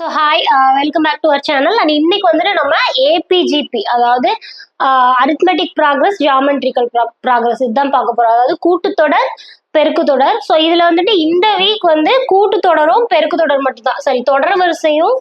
So hi welcome back to our channel and இன்னைக்கு வந்துட்டு நம்ம ஏபிஜிபி அதாவது அரித்மெட்டிக் ப்ராக்ரஸ் ஜியாமெட்ரிக்கல் ப்ராக்ரஸ் இதுதான் பார்க்க போறோம். அதாவது கூட்டுத்தொடர் பெருக்குத்தொடர் ஸோ இதுல வந்துட்டு இந்த வீக் வந்து கூட்டுத்தொடரும் பெருக்குத்தொடர் மட்டும்தான். சரி தொடர் வரிசையும்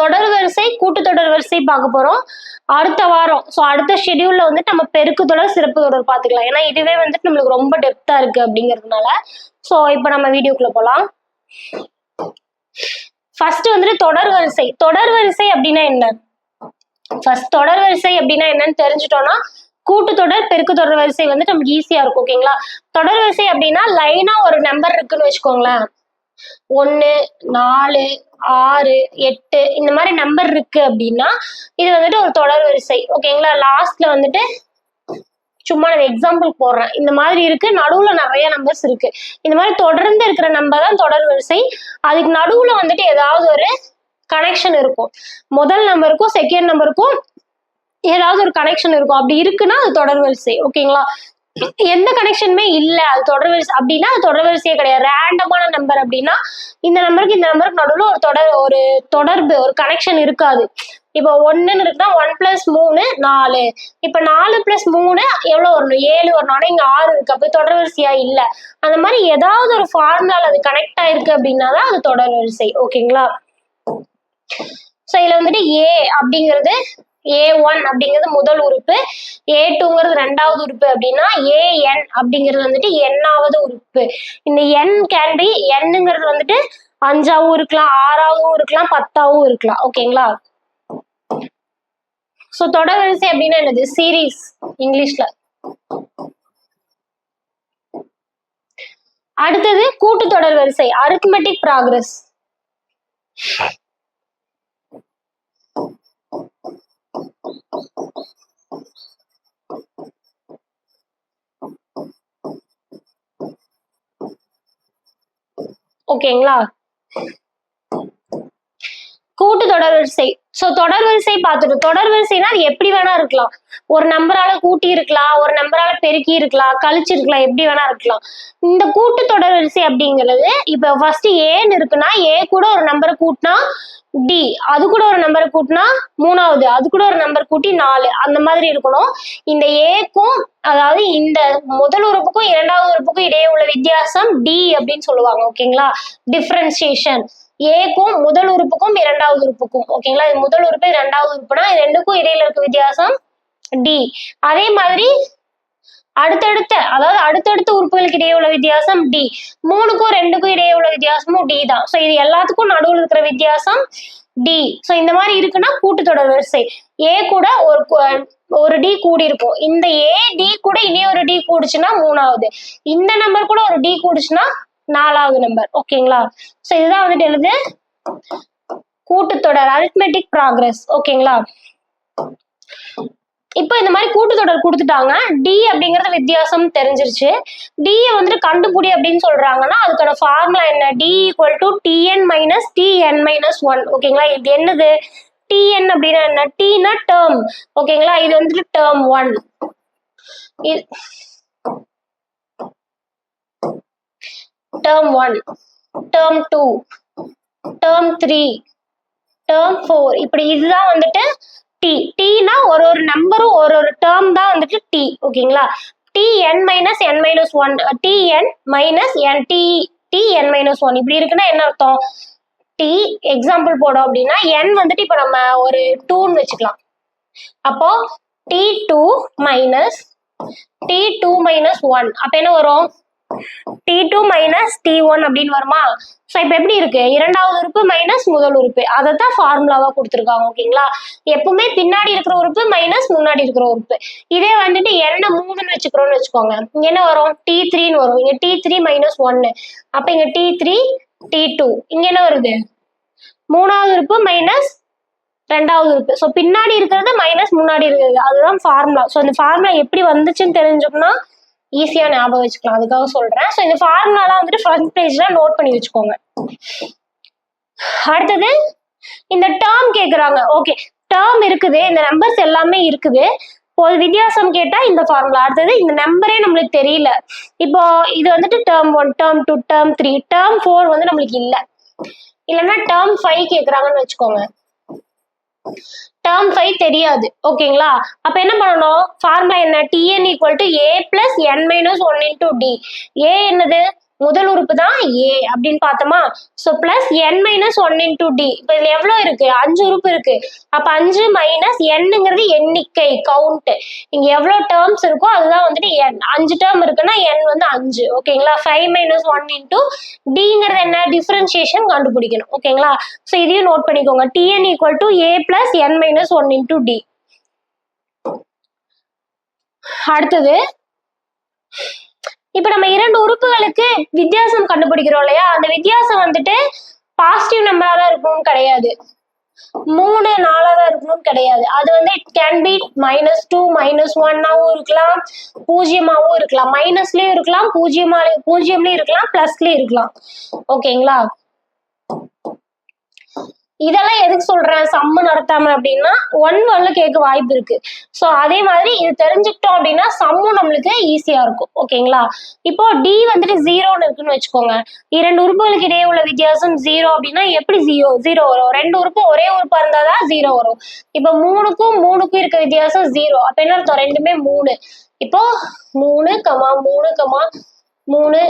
தொடர் வரிசை கூட்டு தொடர் வரிசை பார்க்க போறோம். அடுத்த வாரம் ஸோ அடுத்த ஷெடியூல்ல வந்துட்டு நம்ம பெருக்கு தொடர் சிறப்பு தொடர் பார்த்துக்கலாம். ஏன்னா இதுவே வந்துட்டு நம்மளுக்கு ரொம்ப டெப்தா இருக்கு அப்படிங்கிறதுனால. ஸோ இப்போ நம்ம வீடியோக்குள்ள போகலாம் ஃபர்ஸ்ட் வந்துட்டு தொடர் வரிசை. தொடர் வரிசை அப்படின்னா என்ன? ஃபர்ஸ்ட் தொடர் வரிசை அப்படின்னா என்னன்னு தெரிஞ்சுட்டோம்னா கூட்டுத்தொடர் பெருக்கு தொடர் வரிசை வந்து நமக்கு ஈஸியா இருக்கும் ஓகேங்களா தொடர் வரிசை அப்படின்னா லைனா ஒரு நம்பர் இருக்குன்னு வச்சுக்கோங்களேன். ஒன்று நாலு ஆறு எட்டு இந்த மாதிரி நம்பர் இருக்கு அப்படின்னா இது வந்துட்டு ஒரு தொடர் வரிசை. ஓகேங்களா லாஸ்ட்ல வந்துட்டு சும்மா நான் எக்ஸாம்பிள் போடுறேன். இந்த மாதிரி இருக்கு. நடுவுல நிறைய நம்பர்ஸ் இருக்கு. இந்த மாதிரி தொடர்ந்து இருக்கிற நம்பர் தான் தொடர் வரிசை. அதுக்கு நடுவுல வந்துட்டு ஏதாவது ஒரு கனெக்ஷன் இருக்கும். முதல் நம்பருக்கும் செகண்ட் நம்பருக்கும் ஏதாவது ஒரு கனெக்ஷன் இருக்கும். அப்படி இருக்குன்னா அது தொடர் வரிசை. ஓகேங்களா எந்த கனெக்ஷனுமே இல்ல. அது தொடர்வரிசை அப்படின்னா அது தொடர்வரிசையே கிடையாது. ரேண்டமான நம்பர் அப்படின்னா இந்த நம்பருக்கு இந்த நம்பருக்கு நடுவில் ஒரு தொடர் ஒரு தொடர்பு ஒரு கனெக்ஷன் இருக்காது. இப்போ ஒன்றுன்னு இருக்குன்னா ஒன் பிளஸ் மூணு நாலு. இப்போ நாலு பிளஸ் மூணு எவ்வளோ வரணும்? ஏழு வரணும். இங்கே ஆறு இருக்கு. அப்போ தொடர்வரிசையா இல்லை. அந்த மாதிரி ஏதாவது ஒரு ஃபார்முலால அது கனெக்ட் ஆயிருக்கு அப்படின்னா தான் அது தொடர்வரிசை ஓகேங்களா ஸோ இதில் வந்துட்டு ஏ அப்படிங்கிறது ஏ ஒன் அப்படிங்கிறது முதல் உறுப்பு. ஏ டூங்கிறது ரெண்டாவது உறுப்பு அப்படின்னா ஏ என் அப்படிங்கிறது வந்துட்டு எண்ணாவது உறுப்பு. இந்த என் கேன் பி என்னுங்கிறது வந்துட்டு அஞ்சாவும் இருக்கலாம் ஆறாவும் இருக்கலாம் பத்தாவும் இருக்கலாம். ஓகேங்களா? ஸோ தொடர் வரிசை அப்படின்னா என்னது? சீரீஸ் இங்கிலீஷ்ல அடுத்தது கூட்டுத்தொடர் வரிசை. அரித்மெட்டிக் ப்ராக்ரஸ் ஓகேங்களா கூட்டு தொடர் வரிசை. ஸோ தொடர் வரிசை பார்த்துட்டு தொடர் வரிசைனா அது எப்படி வேணா இருக்கலாம். ஒரு நம்பரால கூட்டி இருக்கலாம் ஒரு நம்பரால பெருக்கி இருக்கலாம் கழிச்சு இருக்கலாம் எப்படி வேணா இருக்கலாம். இந்த கூட்டு தொடர் வரிசை அப்படிங்கிறது இப்போ ஃபர்ஸ்ட் ஏன்னு இருக்குன்னா ஏ கூட ஒரு நம்பரை கூட்டினா டி அது கூட ஒரு நம்பரை கூட்டினா மூணாவது அது கூட ஒரு நம்பர் கூட்டி நாலு அந்த மாதிரி இருக்கணும். இந்த ஏக்கும் அதாவது இந்த முதல் உறுப்புக்கும் இரண்டாவது உறுப்புக்கும் இடையே உள்ள வித்தியாசம் டி அப்படின்னு சொல்லுவாங்க ஓகேங்களா டிஃப்ரென்சியேஷன் ஏக்கும் முதல் உறுப்புக்கும் இரண்டாவது உறுப்புக்கும். ஓகேங்களா இது முதல் உறுப்பு இரண்டாவது ரெண்டாவது உறுப்புனா இது ரெண்டுக்கும் இடையில இருக்க வித்தியாசம் டி அதே மாதிரி அடுத்தடுத்த அதாவது அடுத்தடுத்த உறுப்புகளுக்கு இடையே உள்ள வித்தியாசம் டி மூணுக்கும் ரெண்டுக்கும் இடையே உள்ள வித்தியாசமும் டி தான். ஸோ இது எல்லாத்துக்கும் நடுவில் இருக்கிற வித்தியாசம் டி ஸோ இந்த மாதிரி இருக்குன்னா கூட்டுத்தொடர் வரிசை. ஏ கூட ஒரு ஒரு டி கூடி இருக்கும். இந்த ஏ டி கூட இனி ஒரு டி கூடுச்சுன்னா மூணாவது. இந்த நம்பர் கூட ஒரு டி கூடுச்சுன்னா நாலாவது நம்பர் ஓகேங்களா ஸோ இதுதான் வந்துட்டு என்னது? கூட்டுத்தொடர் அரித்மெட்டிக் ப்ராக்ரஸ் ஓகேங்களா இப்போ இந்த மாதிரி கூட்டுத்தொடர் கொடுத்துட்டாங்க. டி அப்படிங்கிறது வித்தியாசம் தெரிஞ்சிருச்சு. டி வந்துட்டு கண்டுபிடி அப்படின்னு சொல்றாங்கன்னா அதுக்கான ஃபார்முலா என்ன? T equal to TN minus TN minus one ஓகேங்களா இது என்னது? டிஎன் அப்படின்னா என்ன? டீனா டேர்ம் ஓகேங்களா இது வந்துட்டு term one term one term two term three term four இப்படி இதுதான் வந்துட்டு டி டீனா ஒரு ஒரு நம்பரும் ஒரு ஒரு டேர்ம் தான் வந்துட்டு டி ஓகேங்களா? T N minus N minus one T N minus N T T N minus one இப்படி இருக்குன்னா என்ன அர்த்தம்? டி எக்ஸாம்பிள் போடும் அப்படின்னா என் வந்துட்டு இப்போ நம்ம ஒரு டூன்னு வச்சுக்கலாம். அப்போ T two minus T two minus one அப்போ என்ன வரும்? T two minus T one அப்படின்னு வருமா? ஸோ இப்போ எப்படி இருக்கு? இரண்டாவது உறுப்பு மைனஸ் முதல் உறுப்பு. அதை தான் ஃபார்முலாவாக கொடுத்துருக்காங்க ஓகேங்களா? எப்பவுமே பின்னாடி இருக்கிற உறுப்பு மைனஸ் முன்னாடி இருக்கிற உறுப்பு. இதே வந்துட்டு என்ன மூணுன்னு வச்சுக்கிறோம்னு வச்சுக்கோங்க. என்ன வரும்? டி த்ரீன்னு வரும். இங்கே டி த்ரீ மைனஸ் ஒன்னு அப்போ இங்க டி த்ரீ டி டூ இங்கே என்ன வருது? மூணாவது உறுப்பு மைனஸ் ரெண்டாவது உறுப்பு. ஸோ பின்னாடி இருக்கிறது மைனஸ் முன்னாடி இருக்கிறது. அதுதான் ஃபார்முலா ஸோ அந்த ஃபார்முலா எப்படி வந்துச்சுன்னு தெரிஞ்சோம்னா ஈஸியா ஞாபகம் வச்சுக்கலாம். அதுக்காக சொல்றேன். ஸோ இந்த ஃபார்முலாலாம் வந்துட்டு ஃப்ரண்ட் பேஜ்ல நோட் பண்ணி வச்சுக்கோங்க. அடுத்தது இந்த டேர்ம் கேட்குறாங்க ஓகே டேர்ம் இருக்குது. இந்த நம்பர்ஸ் எல்லாமே இருக்குது. இப்போ வித்தியாசம் கேட்டா இந்த ஃபார்முலா அடுத்தது இந்த நம்பரே நம்மளுக்கு தெரியல. இப்போ இது வந்துட்டு term one term two term three term four வந்து நம்மளுக்கு இல்லை. இல்லைன்னா டேர்ம் ஃபைவ் கேட்குறாங்கன்னு வச்சுக்கோங்க. டேர்ம் ஃபைவ் தெரியாது. ஓகேங்களா? அப்ப என்ன பண்ணணும்? ஃபார்முலா என்ன? TN equal to A plus N minus one into D A என்னது? முதல் உறுப்பு தான் ஏ அப்படின்னு பார்த்தோமா? So plus N minus one into D இப்போ இதில் எவ்வளோ இருக்கு? அஞ்சு உறுப்பு இருக்கு. அப்போ அஞ்சு மைனஸ் என்னங்கிறது எண்ணிக்கை கவுண்ட் இங்கே எவ்வளோ டேர்ம்ஸ் இருக்கோ அதுதான் வந்துட்டு என் அஞ்சு டேர்ம் இருக்குன்னா என் வந்து அஞ்சு. ஓகேங்களா? ஃபைவ் மைனஸ் ஒன் இன்டூ டிங்கிறது என்ன? டிஃப்ரென்ஷியேஷன் கண்டுபிடிக்கணும். ஓகேங்களா? ஸோ இதையும் நோட் பண்ணிக்கோங்க. TN equal to A plus N minus one into D அடுத்தது இப்ப நம்ம இரண்டு உறுப்புகளுக்கு வித்தியாசம் கண்டுபிடிக்கிறோம் இல்லையா? அந்த வித்தியாசம் வந்துட்டு பாசிட்டிவ் நம்பரா தான் இருக்கணும் கிடையாது. மூணு நாலா தான் இருக்கணும்னு கிடையாது. அது வந்து it can be minus two minus ஒன்னாவும் இருக்கலாம். பூஜ்ஜியமாகவும் இருக்கலாம். மைனஸ்லயும் இருக்கலாம். பூஜ்ஜியமா பூஜ்ஜியம்லயும் இருக்கலாம். பிளஸ்லயும் இருக்கலாம். ஓகேங்களா இதெல்லாம் எதுக்கு சொல்றேன்? சம்மு நடத்தாம அப்படின்னா ஒன் ஒன்ல கேட்க வாய்ப்பு இருக்கு. ஸோ அதே மாதிரி இது தெரிஞ்சுக்கிட்டோம் அப்படின்னா சம்மும் நம்மளுக்கு ஈஸியா இருக்கும். ஓகேங்களா இப்போ டி வந்துட்டு ஜீரோன்னு இருக்குன்னு வச்சுக்கோங்க. இரண்டு உறுப்புகளுக்கு இடையே உள்ள வித்தியாசம் ஜீரோ அப்படின்னா எப்படி ஜீரோ ஜீரோ வரும்? ரெண்டு உறுப்பு ஒரே உறுப்பா இருந்தாதான் ஜீரோ வரும். இப்போ மூணுக்கும் மூணுக்கும் இருக்க வித்தியாசம் ஜீரோ அப்ப என்ன அர்த்தம்? ரெண்டுமே மூணு. இப்போ மூணு கமா மூணு கமா மூணு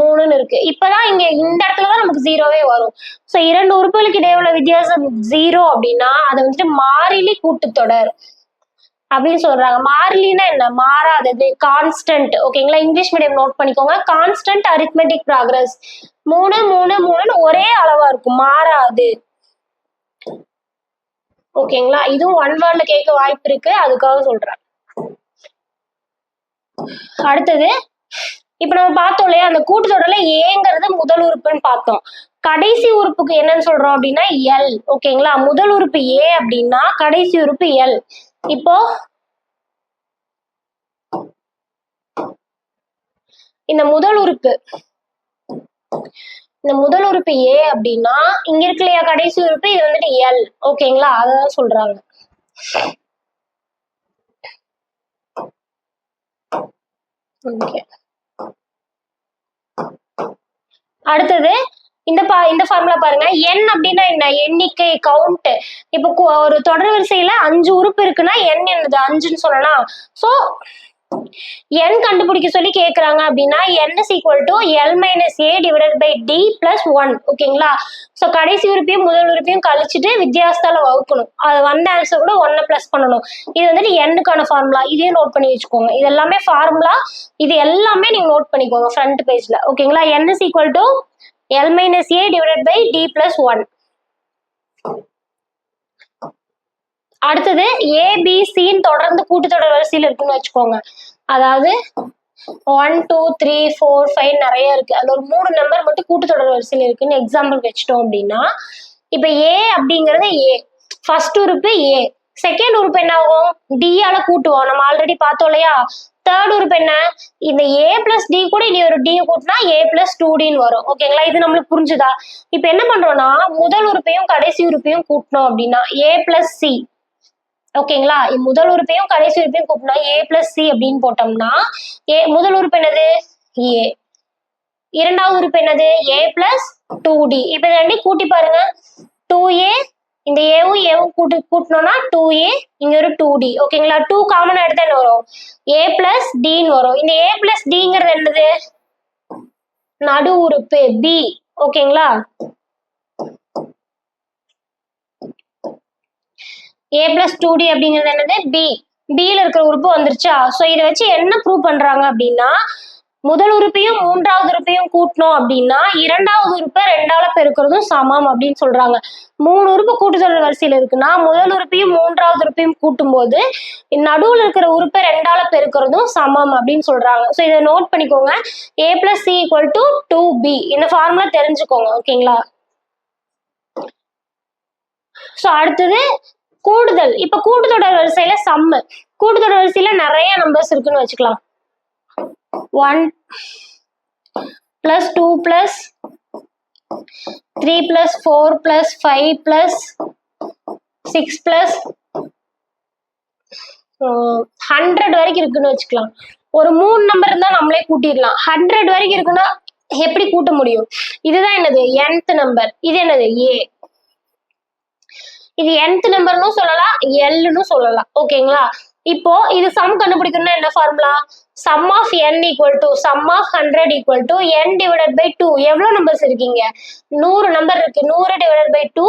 மூணுன்னு இருக்கு. இப்பதான் இங்க இந்த இடத்துல தான் நமக்கு ஜீரோவே வரும். சோ இரண்டு உறுப்புகளுக்கு இடையே உள்ள வித்தியாசம் ஜீரோ அப்படின்னா அது வந்துட்டு மாறிலி கூட்டுத்தொடர் அப்படின்னு சொல்றாங்க. மாறிலினா என்ன? மாறாதது கான்ஸ்டன்ட் ஓகேங்களா இங்கிலீஷ் மீடியம் நோட் பண்ணிக்கோங்க. கான்ஸ்டன்ட் அரித்மெட்டிக் ப்ராக்ரஸ் மூணு மூணு மூணுன்னு ஒரே அளவா இருக்கும். மாறாது. ஓகேங்களா இதுவும் ஒன் வேர்ட்ல கேட்க வாய்ப்பு இருக்கு. அதுக்காக சொல்றேன். அடுத்தது இப்ப நம்ம பார்த்தோம் இல்லையா அந்த கூட்டுத்தொடர்ல ஏங்கிறது முதல் உறுப்புன்னு பார்த்தோம். கடைசி உறுப்புக்கு என்னன்னு சொல்றோம் அப்படின்னா எல் ஓகேங்களா? முதல் உறுப்பு ஏ அப்படின்னா கடைசி உறுப்பு எல் இப்போ இந்த முதல் உறுப்பு இந்த முதல் உறுப்பு ஏ அப்படின்னா இங்க இருக்கு இல்லையா கடைசி உறுப்பு இது வந்துட்டு எல் ஓகேங்களா? அதான் சொல்றாங்க. ஓகே அடுத்தது இந்த பா இந்த ஃபார்முலா பாருங்க. என் அப்படின்னா என்ன? எண்ணிக்கை கவுண்ட் இப்போ ஒரு தொடர் வரிசையில அஞ்சு உறுப்பு இருக்குன்னா என் என்னது? அஞ்சுன்னு சொல்லலாம். ஸோ n கண்டுபிடிக்க சொல்லி கேக்குறாங்க அப்படின்னா n is equal to l minus a divided by d plus 1 ஓகேங்களா? சோ கடைசி உறுப்பையும் முதல் உறுப்பையும் கழிச்சிட்டு வித்தியாசத்தால வகுக்கணும். அது வந்த ஆன்சர் கூட ஒன்ன பிளஸ் பண்ணணும். இது வந்துட்டு எண்ணுக்கான ஃபார்முலா இதையும் நோட் பண்ணி வச்சுக்கோங்க. இது எல்லாமே ஃபார்முலா இது எல்லாமே நீங்க நோட் பண்ணிக்கோங்க ஃப்ரண்ட் பேஜ்ல ஓகேங்களா? N is equal to l minus a divided by d plus 1 அடுத்தது ஏபிசின்னு தொடர்ந்து கூட்டுத்தொடர் வரிசையில் இருக்குன்னு வச்சுக்கோங்க. அதாவது one two three four five நிறைய இருக்கு. அதில் ஒரு மூணு நம்பர் மட்டும் கூட்டுத்தொடர் வரிசையில் இருக்குன்னு எக்ஸாம்பிள் வச்சுட்டோம் அப்படின்னா இப்போ ஏ அப்படிங்கிறது ஏ ஃபர்ஸ்ட் உறுப்பு ஏ செகண்ட் உறுப்பு என்ன ஆகும்? டியால கூட்டுவோம். நம்ம ஆல்ரெடி பார்த்தோம் இல்லையா? தேர்ட் உறுப்பு என்ன? இந்த ஏ பிளஸ் டி கூட இனி ஒரு டி கூட்டினா ஏ பிளஸ் டூ டின்னு வரும். ஓகேங்களா இது நம்மளுக்கு புரிஞ்சுதா? இப்போ என்ன பண்றோம்னா முதல் உறுப்பையும் கடைசி உறுப்பையும் கூட்டணும் அப்படின்னா ஏ பிளஸ் சி ஓகேங்களா? முதல் உறுப்பையும் கடைசி உறுப்பையும் கூப்பிடணும். ஏ பிளஸ் சி அப்படின்னு போட்டோம்னா ஏ முதல் உறுப்பு என்னது? ஏ இரண்டாவது உறுப்பு என்னது? ஏ பிளஸ் டூ டி இப்போ இது ரெண்டையும் கூட்டி பாருங்க. டூ ஏ இந்த ஏவும் ஏவும் கூட்டு கூட்டணும்னா டூ ஏ இங்க ஒரு டூ டி ஓகேங்களா? டூ காமன் எடுத்து என்ன வரும்? ஏ பிளஸ் டின்னு வரும். இந்த ஏ பிளஸ் டிங்கிறது என்னது? நடு உறுப்பு பி ஓகேங்களா? ஏ பிளஸ் டூ டி அப்படிங்கிறது என்னது? பி பியில் இருக்கிற உறுப்பு வந்துருச்சா? ஸோ இதை வச்சு என்ன ப்ரூவ் பண்றாங்க அப்படின்னா முதல் உறுப்பையும் மூன்றாவது உறுப்பையும் கூட்டணும் அப்படின்னா இரண்டாவது உறுப்பை ரெண்டால பெருக்கிறதும் சமம் அப்படின்னு சொல்றாங்க. மூணு உறுப்பு கூட்டுத்தொடர் வரிசையில் இருக்குன்னா முதல் உறுப்பையும் மூன்றாவது உறுப்பையும் கூட்டும்போது நடுவில் இருக்கிற உறுப்பை ரெண்டால பெருக்கிறதும் சமம் அப்படின்னு சொல்றாங்க. ஸோ இதை நோட் பண்ணிக்கோங்க. A plus C equal to two B இந்த ஃபார்முலா தெரிஞ்சுக்கோங்க ஓகேங்களா ஸோ அடுத்தது கூடுதல். இப்ப கூடுதொடர் வரிசையில சம்மு கூடுதொடர் வரிசையில நிறைய நம்பர்ஸ் இருக்குன்னு வச்சுக்கலாம். One plus two plus three plus four plus five plus six plus hundred வரைக்கும் இருக்குன்னு வச்சுக்கலாம். ஒரு மூணு நம்பர் இருந்தால் நம்மளே கூட்டிடலாம். ஹண்ட்ரட் வரைக்கும் இருக்குன்னா எப்படி கூட்ட முடியும்? இதுதான் என்னது? என்த் நம்பர் இது என்னது? ஏ இது nth நம்பர்னு சொல்லலாம் எல்னு சொல்லலாம். ஓகேங்களா இப்போ இது சம் கண்டுபிடிக்கணும்னா என்ன formula sum of N equal to sum of hundred equal to N divided by two எவ்வளோ நம்பர்ஸ் இருக்கீங்க? நூறு நம்பர் இருக்கு. நூறு divided by two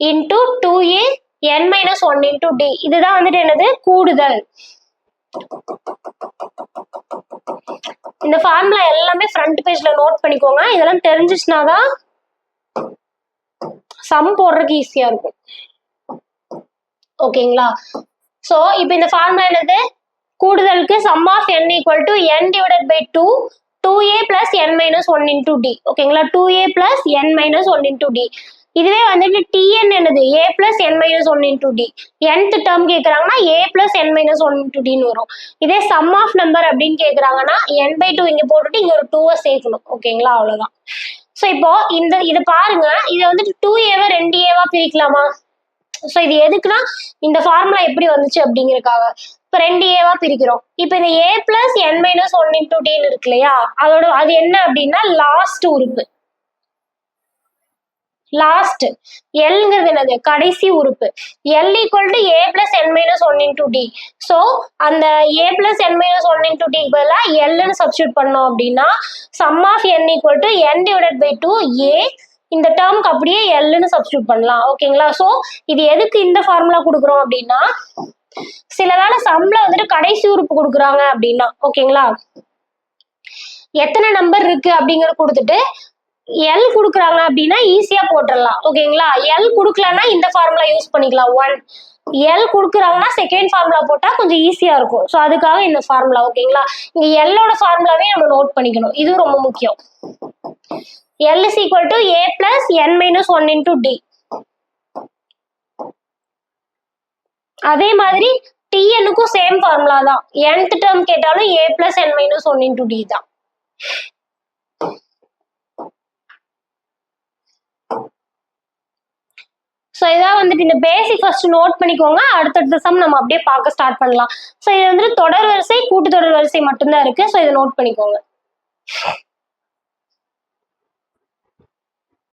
into two A N minus one into D இதுதான் வந்துட்டு என்னது? கூடுதல். இந்த ஃபார்முலா எல்லாமே ஃப்ரண்ட் பேஜ்ல நோட் பண்ணிக்கோங்க. இதெல்லாம் தெரிஞ்சிச்சுனா தான் சம் போடுறதுக்கு ஈஸியா இருக்கும். ஓகேங்களா? சோ இப்போ இந்த ஃபார்முலா என்னது? கூடுதலுக்கு sum of N equal to N divided by two two A plus N minus one into D ஓகேங்களா? Two A plus N minus one into D இதுவே வந்துட்டு டிஎன் என்னது? A plus N minus one into D nth term கேட்குறாங்கன்னா A plus N minus one into டின்னு வரும். இதே some of number அப்படின்னு கேட்குறாங்கன்னா என் by two இங்கே போட்டுட்டு இங்கே ஒரு டூவை சேர்க்கணும். ஓகேங்களா? அவ்வளோதான் ஸோ இப்போ இந்த இதை பாருங்க. இதை வந்துட்டு டூ ஏவா ரெண்டு ஏவா பிரிக்கலாமா? ஸோ இது எதுக்குன்னா இந்த ஃபார்முலா எப்படி வந்துச்சு அப்படிங்கறதுக்காக இப்போ ரெண்டு ஏவா பிரிக்கிறோம். இப்போ இந்த A plus N minus one into டின்னு இருக்கு இல்லையா? அதோட அது என்ன அப்படின்னா லாஸ்ட் உறுப்பு. லாஸ்ட் எல்ங்கிறது என்னது? கடைசி உறுப்பு. L equal to A plus N minus one into D so அந்த A plus N minus one into D பதிலாக எல்னு சப்ஸ்டியூட் பண்ணோம் அப்படின்னா sum of N equal to N divided by two A இந்த டேர்ம்க்கு அப்படியே எல்னு சப்ஸ்டியூட் பண்ணலாம். ஓகேங்களா ஸோ இது எதுக்கு இந்த ஃபார்முலா கொடுக்குறோம் அப்படின்னா சில வேளை சம்ல வந்துட்டு கடைசி உறுப்பு கொடுக்குறாங்க அப்படின்னா ஓகேங்களா எத்தனை நம்பர் இருக்கு அப்படிங்கறத கொடுத்துட்டு எல் கொடுக்குறாங்க அப்படின்னா ஈஸியா போட்டுடலாம். ஓகேங்களா எல் கொடுக்கலன்னா இந்த ஃபார்முலா யூஸ் பண்ணிக்கலாம். ஒன் எல் கொடுக்குறாங்கன்னா செகண்ட் ஃபார்முலா போட்டால் கொஞ்சம் ஈஸியாக இருக்கும். ஸோ அதுக்காக இந்த ஃபார்முலா ஓகேங்களா இங்க எல்லோட ஃபார்முலாவே நம்ம நோட் பண்ணிக்கணும். இதுவும் ரொம்ப முக்கியம். L is equal to A plus N minus one into D அதே மாதிரி டிஎனுக்கும் சேம் ஃபார்முலா தான். Nth டேர்ம் கேட்டாலும் A plus N minus one into D தான். ஸோ இதான் வந்துட்டு இந்த பேசிக் ஃபர்ஸ்ட் நோட் பண்ணிக்கோங்க. அடுத்தடுத்த சம் நம்ம அப்படியே பார்க்க ஸ்டார்ட் பண்ணலாம். ஸோ இது வந்துட்டு தொடர் வரிசை கூட்டு தொடர் வரிசை மட்டும்தான் இருக்கு. ஸோ இதை நோட் பண்ணிக்கோங்க.